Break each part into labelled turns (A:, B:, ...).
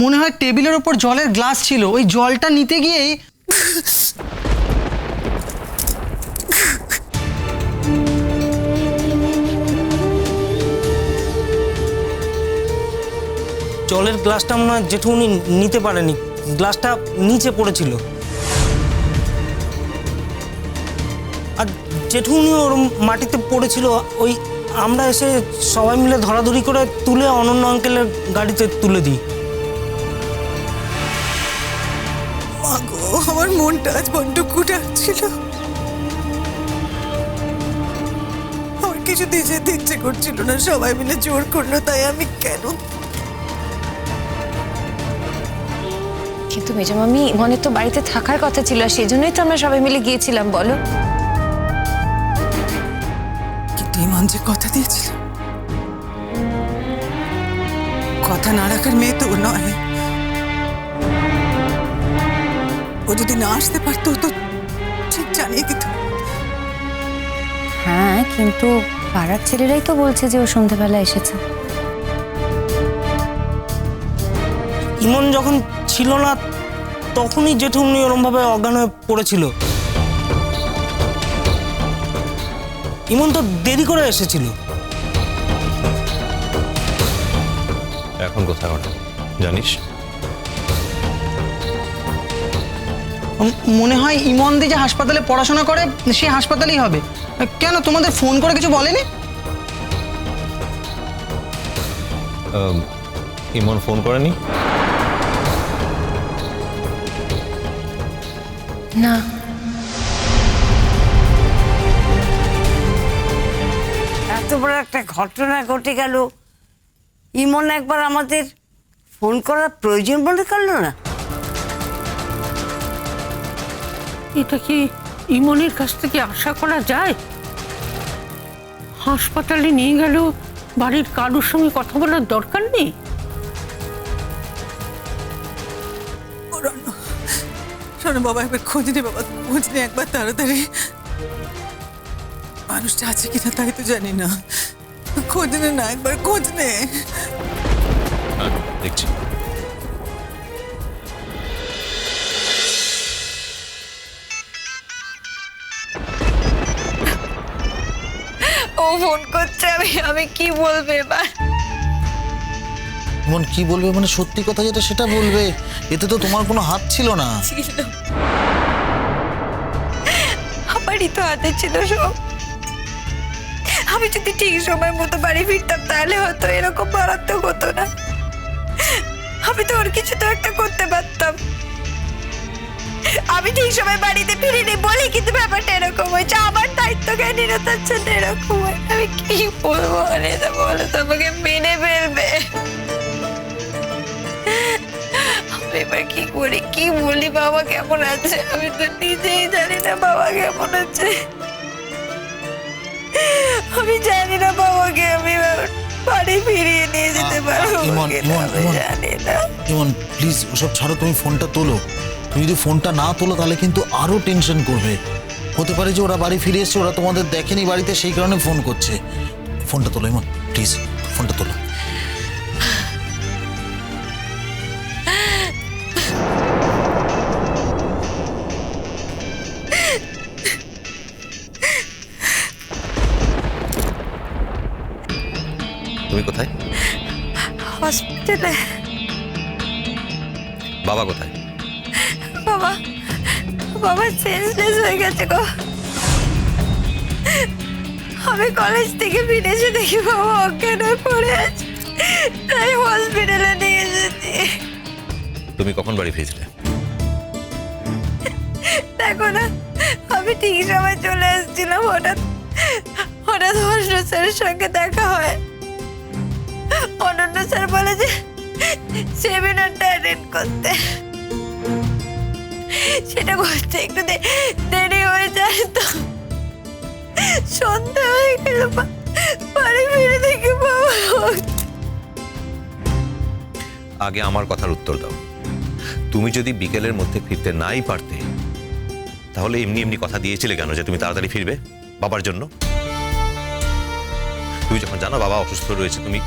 A: মনে হয় টেবিলের ওপর জলের গ্লাস ছিল। ওই জলটা নিতে গিয়েই
B: জলের গ্লাসটা মনে হয় জেঠুনি নিতে পারেনি। গ্লাসটা নিচে পড়েছিল। আর জেঠুনি ওর মাটিতে পড়েছিল। ওই আমরা এসে সবাই মিলে ধরাধরি করে তুলে অনন্য আঙ্কেলের গাড়িতে তুলে দিই।
C: মনটা আজ বড্ড কুটাচ্ছিল আমার কিছু যেতে ইচ্ছে করছিল না সবাই মিলে জোর করল তাই আমি কেন?
D: কিন্তু মেজমামি ইমনের তো বাড়িতে থাকার কথা ছিল আর সেজন্যই তো আমরা সবাই মিলে গিয়েছিলাম বলো।
C: কিন্তু ইমান যে কথা দিয়েছিল। কথা না রাখার মেয়ে তো নয়। ও যদি না আসতে পারতো তো ঠিক জানিয়ে দিত।
D: হ্যাঁ কিন্তু পাড়ার ছেলেরাই তো বলছে যে ও সন্ধ্যাবেলা এসেছে।
B: ইমন যখন ছিল না তখনই জেঠুমনি ওরমভাবে অজ্ঞান হয়ে পড়েছিল। ইমন তো দেরি করে এসেছিল।
E: এখন কোথায় ওটা জানিস?
A: মনে হয় ইমন ইমনদি যে হাসপাতালে পড়াশোনা করে সে হাসপাতালেই হবে। কেন? তোমাদের ফোন করে কিছু বলেনি?
E: ইমন ফোন করেনি?
D: না।
F: এত বড় একটা ঘটনা ঘটে গেল। ইমন একবার আমাদের ফোন করার প্রয়োজন মনে করল না?
G: এটা কি ইমনের কাছ থেকে আশা করা যায়? হাসপাতালে নিয়ে গেল বাড়ির কারোর সঙ্গে কথা বলার দরকার নেই?
C: শোনো বাবা একবার খোঁজ নে বাবা খোঁজ নে একবার তাড়াতাড়ি। মানুষটা আছে কিনা তাই তো জানি না। খোঁজ নে না একবার খোঁজ নে।
E: দেখছি।
D: ও ফোন করছে আমি আমি কি বলব এবার?
H: মন কি বলবে? মানে সত্যি কথা যেটা সেটা বলবে। এতে তো তোমার কোনো হাত ছিল না।
D: ছিল। আমারই তো হাতে ছিল সব। আমি যদি ঠিক সময় মতো বাড়ি ফিরতাম তাহলে হয়তো এরকম মারাত্মক হতো না। আমি তো ওর কিছু তো একটা করতে পারতাম। আমি ঠিক সময় বাড়িতে ফিরিনি বলি কিন্তু ব্যাপারটা এরকম হয়েছে। আমার দায়িত্ব জ্ঞানীরতার জন্য এরকম হয়? আমি কি বলব? আরে বলো তো আমাকে মেনে ফেলবে। এবার কি করি? কি বলি? বাবা কেমন আছে? আমি তো নিজেই জানি না বাবা কেমন আছে। আমি জানি না বাবাকে আমি বাড়ি ফিরিয়ে নিয়ে যেতে পারব
H: ইমন, ইমন, ইমন।
D: জানি না।
H: যেমন প্লিজ ওসব ছাড়ো তুমি ফোনটা তোলো। তুমি যদি ফোনটা না তোলো তাহলে কিন্তু আরও টেনশন করবে। হতে পারে যে ওরা বাড়ি ফিরে এসছে ওরা তোমাদের দেখেনি বাড়িতে সেই কারণে ফোন করছে। ফোনটা তোলো ইমন প্লিজ ফোনটা তোলো।
E: তুমি কোথায়?
D: হসপিটালে।
E: বাবা কোথায়?
D: বাবা বাবা সেন্সলেস হয়ে গেছে গো। আমি কলেজ থেকে ফিরে এসে দেখি বাবা অজ্ঞান হয়ে পড়ে আছে। তাই হসপিটালে নিয়ে এসেছি।
E: তুমি কখন বাড়ি ফিরেছিলে?
D: দেখো না আমি ঠিক সময় চলে এসেছিলাম হঠাৎ হঠাৎ অনন্য স্যারের সঙ্গে দেখা হয়। অনন্য স্যার বলে যে সেমিনারটা অ্যাটেন্ড করতে। সেটা করতে একটু দেরি হয়ে যায় তো। সন্ধ্যা হয়ে গেল বাড়ি ফিরে দেখি বাবা।
E: আগে আমার কথার উত্তর দাও। তুমি যদি বিকেলের মধ্যে ফিরতে নাই পারতে, তাহলে এমনি এমনি কথা দিয়েছিলে কেন যে তুমি তাড়াতাড়ি ফিরবে বাবার জন্য? তুমি যখন জানো বাবা অসুস্থ রয়েছে, তুমি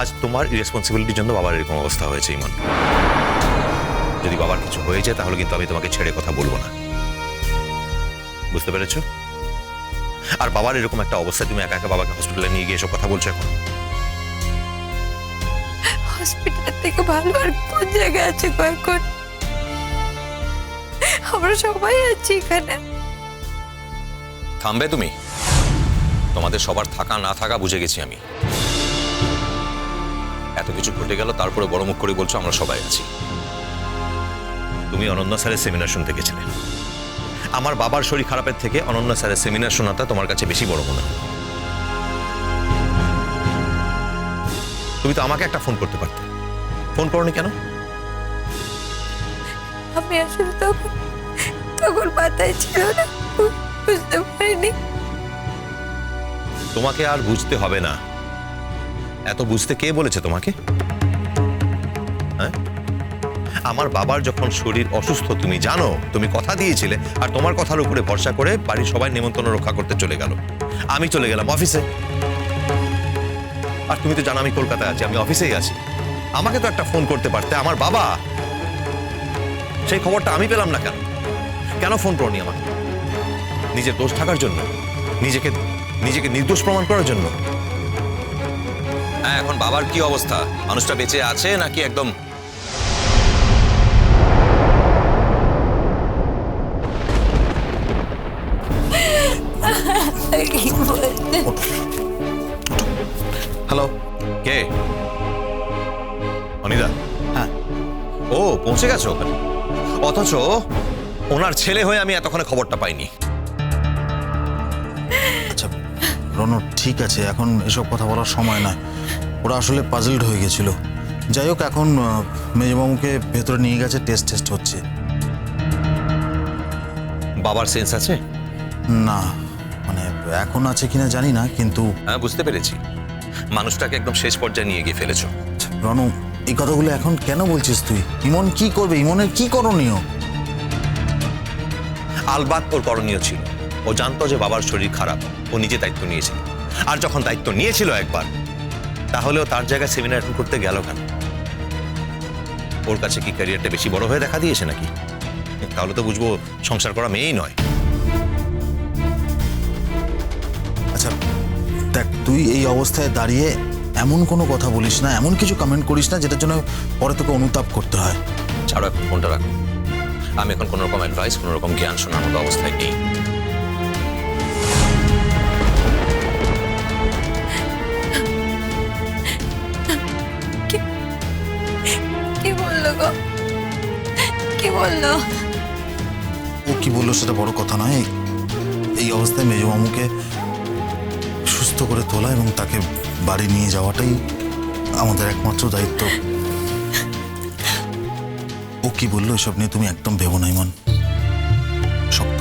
E: আজ তোমার রেসপন্সিবিলিটির জন্য বাবার এরকম অবস্থা হয়েছে, ইমন। যদি বাবার কিছু হয়ে যায় তাহলে কিন্তু আমি তোমাকে ছেড়ে কথা বলব না। বুঝতে পেরেছ? আর বাবার এরকম একটা অবস্থায় তুমি একা একা বাবাকে হসপিটালে নিয়ে গিয়ে এসব কথা বলছো এখন?
D: হসপিটাল থেকে ভালো আর কোন জায়গায় আছে আমরা সবাই আছি এখানে।
E: থামবে তুমি? তোমাদের সবার থাকা না থাকা বুঝে গেছি আমি। এত কিছু ঘটে গেল তারপরে বড় মুখ করে বলছো আমরা সবাই আছি। তুমি অনন্য স্যারের সেমিনার শুনতে গেছিলে। আমার বাবার শরীর খারাপের থেকে অনন্য স্যারের সেমিনার শোনাটা তোমার কাছে বেশি বড় মনে হয়। তুমি তো আমাকে একটা ফোন করতে পারতে। ফোন করনি কেন?
D: আমি আসলে তখন তখন মাথায় ছিল না। বুঝতে পারিনি।
E: তোমাকে আর বুঝতে হবে না। এত বুঝতে কে বলেছে তোমাকে? হ্যাঁ? আমার বাবার যখন শরীর অসুস্থ, তুমি জানো, তুমি কথা দিয়েছিলে, আর তোমার কথার উপরে ভরসা করে বাড়ির সবাই নেমন্তন্ন রক্ষা করতে চলে গেল। আমি চলে গেলাম অফিসে। আর তুমি তো জানো আমি কলকাতায় আছি, আমি অফিসেই আছি। আমাকে তো একটা ফোন করতে পারতে, আমার বাবা। সেই খবরটা আমি পেলাম না কেন? কেন ফোন করনি আমাকে? নিজের দোষ থাকার জন্য? নিজেকে নিজেকে নির্দোষ প্রমাণ করার জন্য? হ্যাঁ এখন বাবার কি অবস্থা? মানুষটা বেঁচে আছে নাকি একদম গেছো ওখানে অথচ ওনার ছেলে হয়ে আমি এতক্ষণে খবরটা পাইনি।
H: আচ্ছা রনু ঠিক আছে এখন এসব কথা বলার সময় নয়। ওরা আসলে পাজলড হয়ে গেছিল। যাই হোক এখন মেজবাবুকে ভেতরে নিয়ে গেছে টেস্ট টেস্ট হচ্ছে।
E: বাবার সেন্স আছে?
H: না মানে এখন আছে কিনা জানি না কিন্তু
E: হ্যাঁ বুঝতে পেরেছি। মানুষটাকে একদম শেষ পর্যায়ে নিয়ে গিয়ে ফেলেছো।
H: রনু এই কথাগুলো এখন কেন বলছিস তুই? ইমন কি করবে? ইমনের কি করণীয়?
E: আলবাত ওর করণীয় ছিল। ও জানতো যে বাবার শরীর খারাপ। ও নিজে দায়িত্ব নিয়েছিল। আর যখন দায়িত্ব নিয়েছিল একবার তাহলেও তার জায়গায় সেমিনার করতে গেল কেন? ওর কাছে কি ক্যারিয়ারটা বেশি বড় হয়ে দেখা দিয়েছে নাকি? তাহলে তো বুঝব সংসার করা মেয়েই নয়।
H: আচ্ছা দেখ তুই এই অবস্থায় দাঁড়িয়ে এমন কোনো কথা বলিস না এমন কিছু কমেন্ট করিস না যেটার জন্য পরে তোকে অনুতাপ করতে হয়।
E: ছাড়ো এখন ফোনটা রাখো। আমি এখন কোনো রকম অ্যাডভাইস কোনো রকম জ্ঞান শোনার মতো অবস্থায় নেই।
D: কি বলল গো? কি বলল?
H: ও কি বলল সেটা বড় কথা নয়। এই অবস্থায় মেজমামুকে সুস্থ করে তোলা এবং তাকে বাড়ি নিয়ে যাওয়াটাই আমাদের একমাত্র দায়িত্ব। ও কি বলল এসব নিয়ে তুমি একদম ভেবো না ইমন শক্ত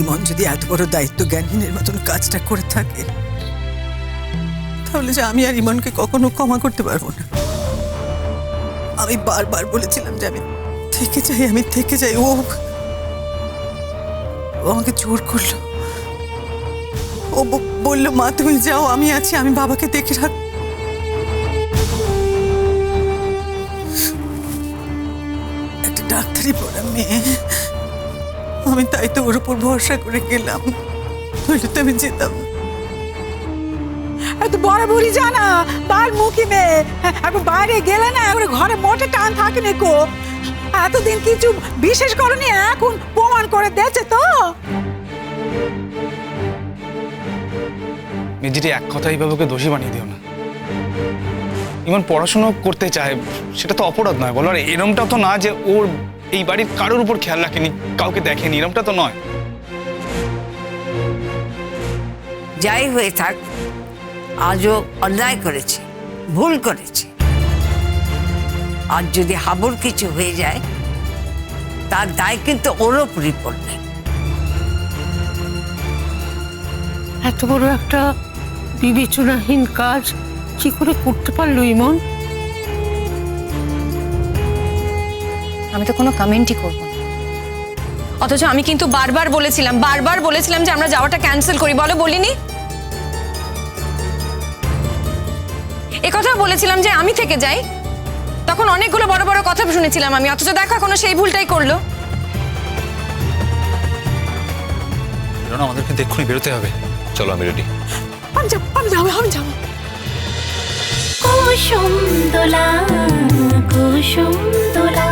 C: ইমন যদি এত বড় দায়িত্ব জ্ঞানহীনের মতন কাজটা করে থাকে, তাহলে যে আমি আর ইমনকে কখনো ক্ষমা করতে পারব না। আমি বারবার বলেছিলাম যে আমি থেকে যাই, আমি থেকে যাই, ও ও আমাকে জোর করল। ও বলল, মা, তুমি যাও, আমি আছি, আমি বাবাকে দেখে রাখ একটা ডাক্তারি পড়া মেয়ে। আমি তাই তো ওর উপর ভরসা করে গেলাম। নইলে তো আমি যেতাম।
I: এত বড় বুড়ি জানা তার মুখি মেয়ে। এখন বাইরে গেলে না এখন ঘরে মোটে টান থাকে নি কো। এতদিন কিছু বিশেষ করনি এখন প্রমাণ করে দিয়েছে তো।
J: নিজেরই এক কথা এইভাবে ওকে দোষী বানিয়ে দিও না। ইমন পড়াশোনা করতে চায় সেটা তো অপরাধ নয় বলো। আর এরমটা তো না যে ওর এই বাড়ির কারোর উপর খেয়াল রাখেনি কাউকে দেখেনি এরমটা তো নয়।
F: যাই হয়ে থাক আজও অন্যায় করেছে ভুল করেছে। আর যদি হাবুর কিছু হয়ে যায় তার দায় কিন্তু ওর ওপরই পড়বে।
G: এত বড় একটা বিবেচনাহীন কাজ কি করে করতে পারল ইমন?
K: আমি তো কোনো কমেন্টই করব না। অথচ আমি কিন্তু বারবার বলেছিলাম বারবার বলেছিলাম যে আমরা যাওয়াটা ক্যান্সেল করি। বলো বলিনি? কথা বলেছিলাম যে আমি থেকে যাই। তখন অনেকগুলো বড় বড় কথা শুনেছিলাম আমি অথচ দেখো এখনও সেই ভুলটাই করল।
J: আমাদেরকে দেখুনি বেরোতে হবে।
E: চলো আমি রেডি
I: আমি যাব আমি যাব আমি যাব।
L: কুসুম দোলা কুসুম দোলা।